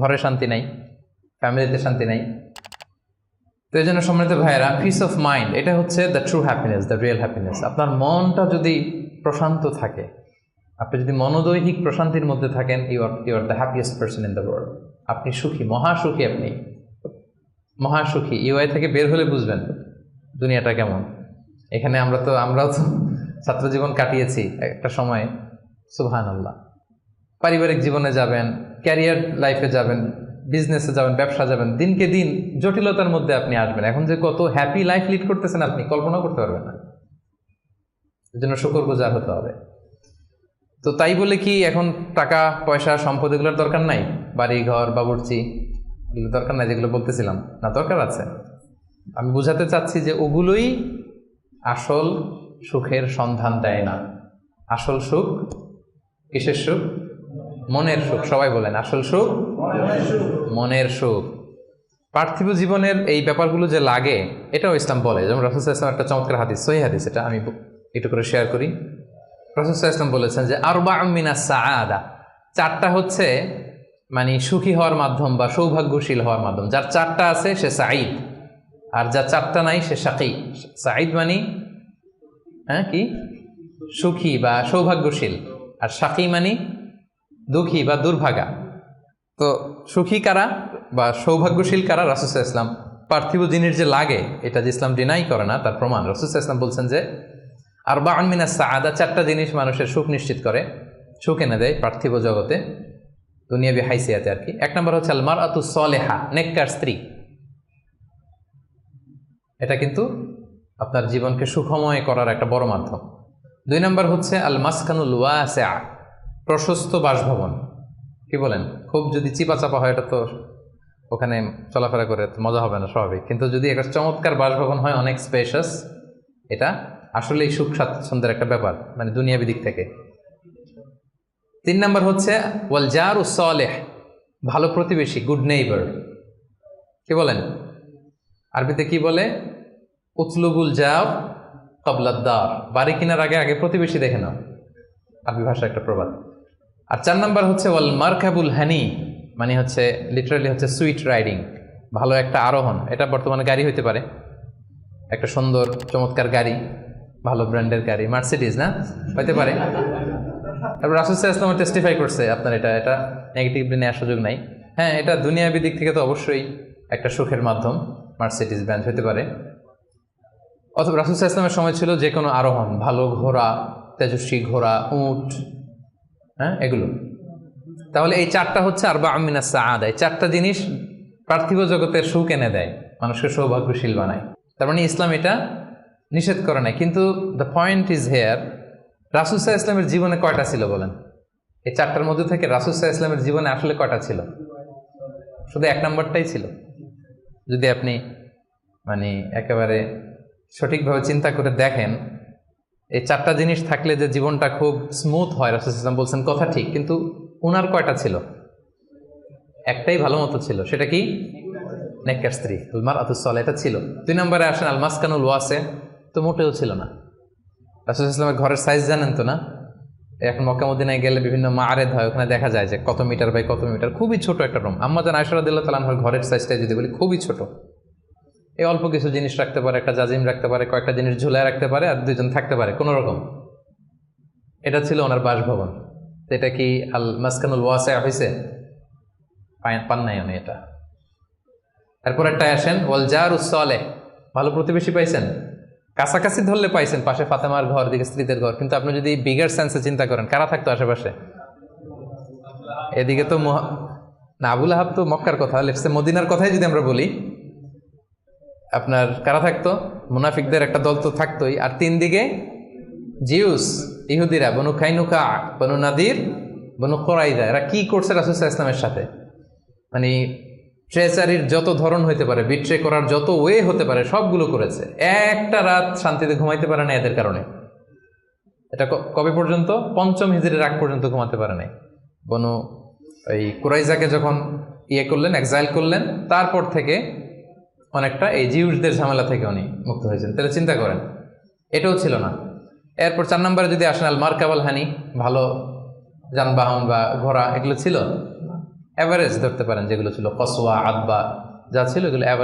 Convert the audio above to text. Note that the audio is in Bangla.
ঘরে শান্তি নাই, ফ্যামিলিতে শান্তি নাই। তো এই জন্য সম্মানিত ভাইয়েরা পিস অফ মাইন্ড এটা হচ্ছে the true happiness the real happiness আপনার মনটা যদি প্রশান্ত থাকে, আপনি যদি মনোদৈহিক প্রশান্তির মধ্যে থাকেন you are you are the happiest person in the world আপনি সুখী, মহাসুখী আপনি। মহাসুখী ইউআই থেকে বের হলে বুঝবেন দুনিয়াটা কেমন। এখানে আমরা তো, আমরাও তো ছাত্র জীবন কাটিয়েছি একটা সময়। সুবহান আল্লাহ পারিবারিক জীবনে যাবেন ক্যারিয়ার লাইফে যাবেন বিজনেসে যাবেন, ব্যবসা যাবেন, দিনকে দিন জটিলতার মধ্যে আপনি আসবেন। এখন যে কত হ্যাপি লাইফ লিড করতেছেন আপনি কল্পনা করতে পারবেন না। এর জন্য শুকর গুজার হতে হবে। তো তাই বলে কি, এখন টাকা, পয়সা, সম্পদ এগুলোর দরকার নাই? বাড়ি, ঘর, বাবুর্চি, এগুলো দরকার নাই যেগুলো বলতেছিলাম। না, দরকার আছে। আমি বুঝাতে চাচ্ছি যে ওগুলোই আসল সুখের সন্ধান দেয় না। আসল সুখ, কিসের সুখ? মনের সুখ, সবাই বলেন, আসল সুখ? মনের সুখ। পার্থিব জীবনের এই ব্যাপারগুলো যে লাগে, এটাও ইসলাম বলে। যেমন রসুল ইসলাম একটা চমৎকার হাদিস, সহি হাদিস, এটা আমি একটু করে শেয়ার করি। রসুল ইসলাম বলেছেন যে আরবা আমিনা সাআদা চারটা হচ্ছে মানে সুখী হওয়ার মাধ্যম বা সৌভাগ্যশীল হওয়ার মাধ্যম। যার চারটা আছে, সে সাঈদ। আর যার চারটা নাই, সে সাকি। সাঈদ মানে হ্যাঁ কি? সুখী বা সৌভাগ্যশীল। আর সাকি মানে দুঃখী বা দুর্ভাগা। তো সুখী কারা বা সৌভাগ্যশীল কারা রাসুসা ইসলাম পার্থিব জিনিস যে লাগে, এটা যে ইসলাম ডিনাই করে না, তার প্রমাণ রসুসা ইসলাম বলছেন যে আর বা আনমিনা সাদা চারটা জিনিস মানুষের সুখ নিশ্চিত করে, সুখ এনে দেয় পার্থিব জগতে, দুনিয়াবি হাইসিয়াতে আর কি। এক নম্বর হচ্ছে আলমার আতু সলেহা, নেককার স্ত্রী। এটা কিন্তু আপনার জীবনকে সুখময় করার একটা বড় মাধ্যম। দুই নম্বর হচ্ছে আল মাসকানুল ওয়াসা প্রশস্ত বাসভবন। কি বলেন? খুব যদি চিপা চাপা হয়, এটা তো ওখানে চলাফেরা করে মজা হবে না, স্বাভাবিক। কিন্তু যদি একটা চমৎকার বাসভবন হয়, অনেক স্পেশাস এটা আসলেই সুখ স্বাচ্ছন্দ্যের একটা ব্যাপার মানে দুনিয়াবি দিক থেকে। তিন নম্বর হচ্ছে, ওয়াল জার উসলেহ ভালো প্রতিবেশী গুড নেইবার কি বলেন? আরবিতে কি বলে? উতলুবুল জাব কবলাদ্দার। বাড়ি কেনার আগে আগে প্রতিবেশী দেখে নাও। আরবি ভাষা একটা প্রবাদ। আর চার নম্বর হচ্ছে, ওয়াল মার্কাবুল হানি মানে হচ্ছে লিটারালি হচ্ছে, সুইট রাইডিং ভালো একটা আরোহণ। এটা বর্তমানে গাড়ি হইতে পারে। একটা সুন্দর, চমৎকার গাড়ি, ভালো ব্র্যান্ডের গাড়ি, মার্সিডিজ, না? হইতে পারে। তারপর রাসুল ইসলাম টেস্টিফাই করছে আপনার এটা এটা নেগেটিভলি নেওয়ার সুযোগ নাই। হ্যাঁ এটা দুনিয়াবি দিক থেকে তো অবশ্যই একটা সুখের মাধ্যম, মার্সিডিজ ব্র্যান্ড হতে পারে। অথবা রাসুল ইসলামের সময় ছিল যে কোনো আরোহণ, ভালো ঘোড়া, তেজস্বী ঘোড়া, উট হ্যাঁ এগুলো। তাহলে এই চারটা হচ্ছে আর বা আমিনা সাদা এই চারটা জিনিস পার্থিব জগতের সুখ এনে দেয়, মানুষকে সৌভাগ্যশীল বানায়। তার মানে ইসলাম এটা নিষেধ করে নাই। কিন্তু দ্য পয়েন্ট ইজ হেয়ার রাসুসাহ ইসলামের জীবনে কয়টা ছিল বলেন? এই চারটার মধ্যে থেকে রাসুসাহ ইসলামের জীবনে আসলে কয়টা ছিল? শুধু এক নম্বরটাই ছিল। যদি আপনি মানে একেবারে সঠিকভাবে চিন্তা করে দেখেন এই চারটা জিনিস থাকলে যে জীবনটা খুব স্মুথ হয়, রাসুল ইসলাম বলছেন, কথা ঠিক, কিন্তু ওনার কয়টা ছিল? একটাই ভালো মতো ছিল, সেটা কি? নেককার স্ত্রী আলমার আতুসল এটা ছিল। দুই নম্বরে আসেন আলমাসকানুল ওয়াসে, তো মোটেও ছিল না। রাসুল ইসলামের ঘরের সাইজ জানেন তো না? এখন মক্কামুদ্দিনায় গেলে বিভিন্ন মারেদ হয়, ওখানে দেখা যায় যে কত মিটার বাই কত মিটার, খুবই ছোট একটা রুম আম্মাজান আয়সরাদিল্লাহ তালানহর ঘরের সাইজটা যদি বলি, খুবই ছোট। এই অল্প কিছু জিনিস রাখতে পারে, একটা জাজিম রাখতে পারে, কয়েকটা জিনিস ঝুলায় রাখতে পারে আর দুজন থাকতে পারে, কোনো রকম। এটা ছিল ওনার বাসভবন। এটা কি আল মাসকানুল ওয়াসে হয়েছে পান নাই উনি এটা। তারপর একটা আসেন, ওয়াল জার উসলে ভালো প্রতিবেশী পাইছেন? কাছাকাছি ধরলে পাইছেন, পাশে ফাতেমার ঘর, দিকে স্ত্রীদের ঘর। কিন্তু আপনি যদি বিগার সেন্সে চিন্তা করেন, কারা থাকতো আশেপাশে? এদিকে তো না, আবুল আহাব তো মক্কার কথা লেফসে মদিনার কথাই যদি আমরা বলি আপনার কারা থাকতো? মুনাফিকদের একটা দল তো থাকতোই। আর তিন দিকে জিউস, ইহুদিরা, বনু খাইনুকা, বনু নাদির, বনু কোরাইদা। এরা কী করছে রাসুসাহ ইসলামের সাথে? মানে ট্রেচারির যত ধরন হইতে পারে বিট্রে করার যত ওয়ে হতে পারে, সবগুলো করেছে। একটা রাত শান্তিতে ঘুমাইতে পারে না এদের কারণে। এটা কবে পর্যন্ত? পঞ্চম হিজড়ির আগ পর্যন্ত ঘুমাতে পারে নাই। বনু ওই কুরাইজাকে যখন ইয়ে করলেন এক্সাইল করলেন, তারপর থেকে অনেকটা এই জিউসদের ঝামেলা থেকে উনি মুক্ত হয়েছেন। তাহলে চিন্তা করেন, এটাও ছিল না। এরপর চার নম্বরে যদি আসেন আল মার্কাবাল হানি, ভালো যানবাহন বা ঘোড়া, এগুলো ছিল অ্যাভারেজ ধরতে পারেন, যেগুলো ছিল কসোয়া, আদবা, যা ছিল এগুলো অ্যাভারেজ